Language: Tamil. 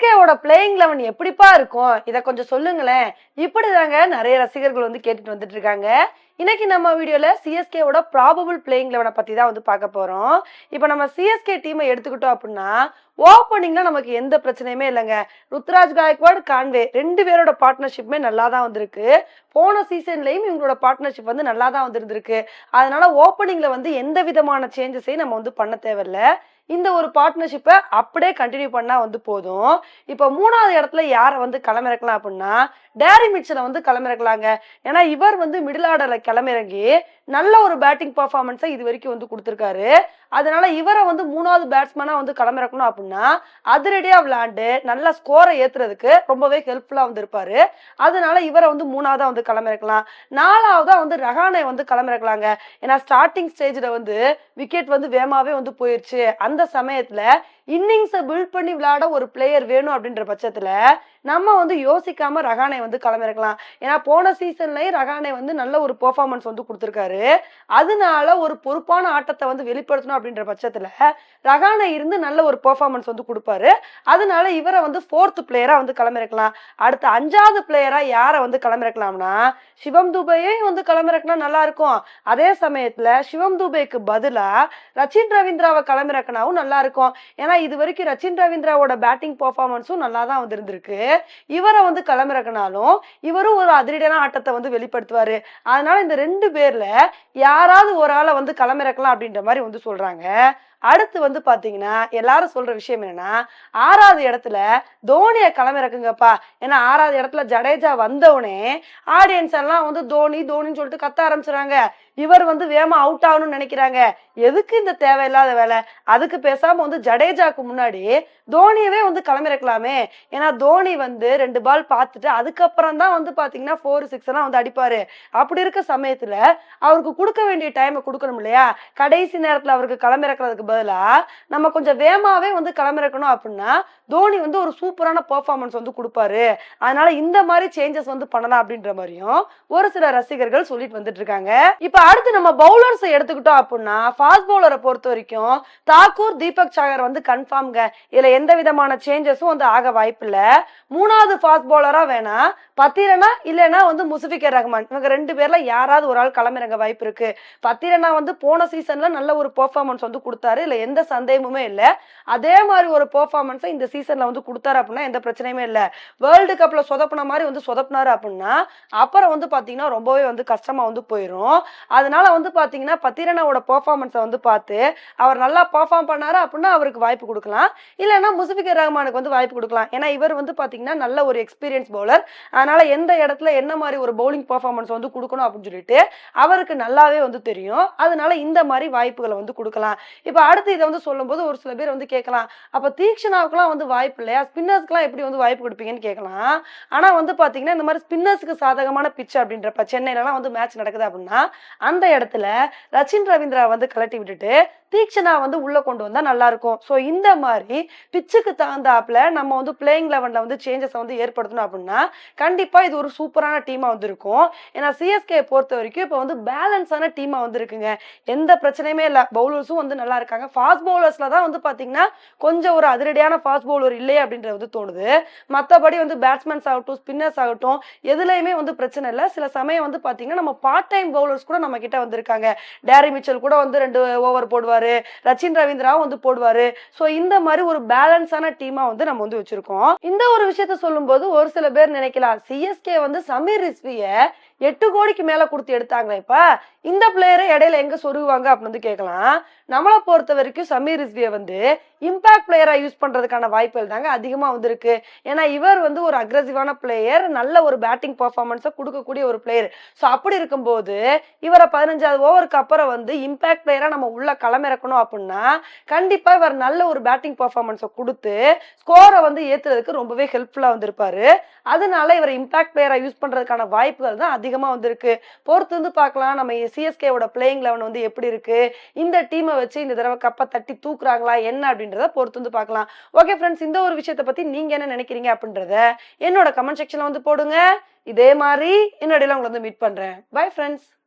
சிஎஸ்கேவோட பிளேயிங் லெவன் எப்படிப்பா இருக்கும்? இதை கொஞ்சம் சொல்லுங்களேன். இப்படிதாங்க நிறைய ரசிகர்கள் வந்து கேட்டுட்டு வந்துட்டு இருக்காங்க. இன்னைக்கு நம்ம வீடியோல சிஎஸ்கேவோட ப்ராபபிள் பிளேயிங் லெவனை பத்தி தான் வந்து பார்க்க போறோம். இப்போ நம்ம சிஎஸ்கே டீமை எடுத்துக்கிட்டோம் அப்படின்னா ஓப்பனிங்ல நமக்கு எந்த பிரச்சனையுமே இல்லைங்க. ருத்ராஜ் காயக்வாட் கான்வே ரெண்டு பேரோட பார்ட்னர்ஷிப்புமே நல்லா தான் வந்திருக்கு. போன சீசன்லையும் இவங்களோட பார்ட்னர்ஷிப் வந்து நல்லா தான் வந்திருந்திருக்கு. அதனால ஓப்பனிங்ல வந்து எந்த விதமான சேஞ்சஸையும் நம்ம வந்து பண்ண தேவையில்ல. இந்த ஒரு பார்ட்னர்ஷிப்பை அப்படியே கண்டினியூ பண்ணால் வந்து போதும். இப்போ மூணாவது இடத்துல யாரை வந்து களமிறக்கலாம் அப்படின்னா டேரி மிச்சலை வந்து களமிறக்கலாங்க. ஏன்னா இவர் வந்து மிடில் ஆர்டரில் களமிறங்கி நல்ல ஒரு பேட்டிங் பர்ஃபார்மன்ஸை இது வரைக்கும் வந்து கொடுத்துருக்காரு. அதனால இவரை வந்து மூணாவது பேட்ஸ்மேனாக வந்து களமிறக்கணும் அப்படின்னா அதிரடியாக விளையாண்டு நல்ல ஸ்கோரை ஏற்றுறதுக்கு ரொம்பவே ஹெல்ப்ஃபுல்லாக வந்து இருப்பார். அதனால இவரை வந்து மூணாவதாக வந்து களமிறக்கலாம். நாலாவதாக வந்து ரஹானை வந்து களமிறக்கலாங்க. ஏன்னா ஸ்டார்டிங் ஸ்டேஜில் வந்து விக்கெட் வந்து வேமாவே வந்து போயிடுச்சு அந்த சமயத்துல இன்னிங்ஸை பில்ட் பண்ணி விளையாட ஒரு பிளேயர் வேணும் அப்படின்ற பட்சத்துல நம்ம வந்து யோசிக்காம ரகானை வந்து களமிறக்கலாம் ஏன்னா போன சீசன்லயும் ரகானை வந்து நல்ல ஒரு பெர்ஃபார்மன்ஸ் வந்து கொடுத்துருக்காரு. அதனால ஒரு பொறுப்பான ஆட்டத்தை வந்து வெளிப்படுத்தணும் அப்படின்ற பட்சத்துல ரகானை இருந்து நல்ல ஒரு பெர்ஃபார்மன்ஸ் வந்து கொடுப்பாரு. அதனால இவரை வந்து ஃபோர்த் பிளேயரா வந்து களமிறக்கலாம் அடுத்த அஞ்சாவது பிளேயரா யாரை வந்து களமிறக்கலாம்னா சிவம் துபையையும் வந்து களமிறக்கினா நல்லா இருக்கும். அதே சமயத்துல சிவம் துபேக்கு பதிலா ரச்சின் ரவீந்திராவை களமிறக்கினாவும் நல்லா இருக்கும். ஏன்னா இது வரைக்கும் ரச்சின் ரவீந்திராவோட பேட்டிங் பெர்ஃபார்மன்ஸும் நல்லா தான் வந்து இருந்திருக்கு. இவரை வந்து களமிறக்கினாலும் இவரும் ஒரு அதிரடியான ஆட்டத்தை வந்து வெளிப்படுத்துவாரு. அதனால இந்த ரெண்டு பேர்ல யாராவது ஒரு ஆளை வந்து களமிறக்கலாம் அப்படின்ற மாதிரி வந்து சொல்றாங்க. அடுத்து வந்து பாத்தீங்கன்னா எல்லாரும் சொல்ற விஷயம் என்னன்னா ஆறாவது இடத்துல தோனியை களமிறக்குங்கப்பா. ஏன்னா ஆறாவது இடத்துல ஜடேஜா வந்தவுடனே ஆடியன்ஸ் எல்லாம் வந்து தோனி தோனின்னு சொல்லிட்டு கத்த ஆரம்பிச்சுறாங்க. இவர் வந்து வேமா அவுட் ஆகணும்னு நினைக்கிறாங்க. எதுக்கு இந்த தேவையில்லாத வேலை? அதுக்கு பேசாம வந்து ஜடேஜாக்கு முன்னாடி தோனியவே வந்து களமிறக்கலாமே. ஏன்னா தோனி வந்து ரெண்டு பால் பார்த்துட்டு அதுக்கப்புறம் தான் வந்து பாத்தீங்கன்னா ஃபோர் சிக்ஸ் எல்லாம் வந்து அடிப்பாரு. அப்படி இருக்க சமயத்துல அவருக்கு கொடுக்க வேண்டிய டைமை கொடுக்கணும் இல்லையா? கடைசி நேரத்துல அவருக்கு களமிறக்கிறதுக்கு பதிலா நம்ம கொஞ்சம் வேகமாவே வந்து களமிறக்கணும் அப்படின்னா தோனி வந்து ஒரு சூப்பரான பெர்ஃபார்மன்ஸ் வந்து கொடுப்பாரு. அதனால இந்த மாதிரி சேஞ்சஸ் வந்து பண்ணலாம் அப்படின்ற மாதிரியும் ஒரு சில ரசிகர்கள் சொல்லிட்டு வந்துட்டு இருக்காங்க இப்ப அடுத்து நம்ம பவுலர்ஸ் எடுத்துக்கிட்டோம் அப்படின்னா ஃபாஸ்ட் பவுலரை பொறுத்த வரைக்கும் தாக்கூர் தீபக் சாகர் வந்து கன்ஃபார்ம்ங்க இதுல எந்த விதமான சேஞ்சஸும் வந்து ஆக வாய்ப்பில்லை. மூணாவது ஃபாஸ்ட் பவுலரா வேணா பத்திரனா இல்லைன்னா வந்து முசஃபிகர் ரஹ்மான். இவங்க ரெண்டு பேர்ல யாராவது ஒரு ஆள் களமிறங்க வாய்ப்பு இருக்கு. பத்திரனா வந்து போன சீசன்ல நல்ல ஒரு பெர்ஃபார்மன்ஸ் வந்து கொடுத்தாரு. இல்லை எந்த சந்தேகமுமே இல்லை. அதே மாதிரி ஒரு பெர்ஃபார்மன்ஸை இந்த சீசன்ல வந்து கொடுத்தாரு அப்படின்னா எந்த பிரச்சனையுமே இல்லை. வேர்ல்டு கப்ல சொதப்புன மாதிரி வந்து சொதப்பினாரு அப்படின்னா அப்புறம் வந்து பாத்தீங்கன்னா ரொம்பவே வந்து கஷ்டமா வந்து போயிடும் அதனால வந்து பாத்தீங்கன்னா பத்திரனாவோட பெர்ஃபார்மன்ஸை வந்து பார்த்து அவர் நல்லா பெர்ஃபார்ம் பண்ணாரு அப்படின்னா அவருக்கு வாய்ப்பு கொடுக்கலாம். இல்லைன்னா முசிபிகர் ரஹ்மானுக்கு வந்து வாய்ப்பு கொடுக்கலாம். ஏன்னா இவர் வந்து பாத்தீங்கன்னா நல்ல ஒரு எக்ஸ்பீரியன்ஸ் பவுலர் அதனால எந்த இடத்துல என்ன மாதிரி ஒரு பவுலிங் பெர்ஃபார்மன்ஸ் வந்து கொடுக்கணும் அப்படின்னு சொல்லிட்டு அவருக்கு நல்லாவே வந்து தெரியும். அதனால இந்த மாதிரி வாய்ப்புகளை வந்து கொடுக்கலாம். இப்போ அடுத்து இதை வந்து சொல்லும்போது ஒரு சில பேர் வந்து கேட்கலாம். அப்போ தீக்ஷணாவுக்குலாம் வந்து வாய்ப்பு இல்லையா? ஸ்பின்னர்ஸ்க்குலாம் எப்படி வந்து வாய்ப்பு கொடுப்பீங்கன்னு கேட்கலாம். ஆனால் வந்து பார்த்தீங்கன்னா இந்த மாதிரி ஸ்பின்னர்ஸ்க்கு சாதகமான பிச் அப்படின்றப்ப சென்னையிலலாம் வந்து மேட்ச் நடக்குது அப்படின்னா அந்த இடத்துல ரச்சின் ரவீந்திரா வந்து கலட்டி விட்டுட்டு தீக்ஷனா வந்து உள்ள கொண்டு வந்தா நல்லா இருக்கும் ஸோ இந்த மாதிரி பிச்சுக்கு தகுந்தாப்புல நம்ம வந்து பிளேயிங் லெவன்ல வந்து சேஞ்சஸ் வந்து ஏற்படுத்தணும் அப்படின்னா கண்டிப்பா இது ஒரு சூப்பரான டீமா வந்து இருக்கும் ஏன்னா சிஎஸ்கே பொறுத்த வரைக்கும் இப்போ வந்து பேலன்ஸான டீமா வந்து இருக்குங்க எந்த பிரச்சனையுமே இல்லை. பவுலர்ஸும் வந்து நல்லா இருக்காங்க. ஃபாஸ்ட் பவுலர்ஸ்ல தான் வந்து பாத்தீங்கன்னா கொஞ்சம் ஒரு அதிரடியான ஃபாஸ்ட் பவுலர் இல்லையே அப்படின்றது வந்து தோணுது. மற்றபடி வந்து பேட்ஸ்மேன்ஸ் ஆகட்டும் ஸ்பின்னர்ஸ் ஆகட்டும் எதுலையுமே வந்து பிரச்சனை இல்லை. சில சமயம் வந்து பாத்தீங்கன்னா நம்ம பார்ட் டைம் பவுலர்ஸ் கூட நம்ம கிட்ட வந்திருக்காங்க. டேரி மிச்சல் கூட வந்து ரெண்டு ஓவர் போடுவார். ரச்சின் ரவீந்திராவும் வந்து போடுவாரு. ஸோ இந்த மாதிரி ஒரு பேலன்ஸான டீமா வந்து நம்ம வந்து வச்சிருக்கோம். இந்த ஒரு விஷயத்த சொல்லும்போது ஒரு சில பேர் நினைக்கலாம் சிஎஸ்கே வந்து சமீர் ரிஸ்வியை எட்டு கோடிக்கு மேல கொடுத்து எடுத்தாங்களே இப்ப இந்த பிளேயரை இடையில எங்க சொருகுவாங்க அப்படின்னு வந்து கேட்கலாம். நம்மளை பொறுத்த வரைக்கும் சமீர் ரிஸ்விய வந்து இம்பாக்ட் பிளேயரா யூஸ் பண்றதுக்கான வாய்ப்புகள் தாங்க அதிகமா வந்திருக்கு. ஏன்னா இவர் வந்து ஒரு அக்ரஸிவான பிளேயர் நல்ல ஒரு பேட்டிங் பர்ஃபார்மன்ஸை கொடுக்கக்கூடிய ஒரு பிளேயர் ஸோ அப்படி இருக்கும்போது இவரை பதினஞ்சாவது ஓவருக்கு அப்புறம் வந்து இம்பாக்ட் பிளேயரா நம்ம உள்ள களமிறக்கணும் அப்படின்னா கண்டிப்பா இவர் நல்ல ஒரு பேட்டிங் பர்ஃபார்மன்ஸை கொடுத்து ஸ்கோரை வந்து ஏத்துறதுக்கு ரொம்பவே ஹெல்ப்ஃபுல்லா வந்திருப்பாரு. அதனால இவர் இம்பாக்ட் பிளேயரா யூஸ் பண்றதுக்கான வாய்ப்புகள் தான் அதிகம் வந்திருக்கு. பொறுத்து வந்து பார்க்கலாம். நம்ம சிஎஸ்கேவோட பிளேயிங் லெவன் வந்து எப்படி இருக்கு? இந்த டீமை வச்சு இந்த தடவை கப்பை தட்டி தூக்குறாங்களா? என்ன? அப்படின்றத பொறுத்து வந்து பார்க்கலாம். ஓகே ஃப்ரெண்ட்ஸ் இந்த ஒரு விஷயத்தை பத்தி நீங்க என்ன நினைக்கிறீங்க அப்படின்றத என்னோட கமெண்ட் செக்ஷனில் வந்து போடுங்க. இதே மாதிரி என்னோட உங்களை வந்து மீட் பண்றேன். Bye friends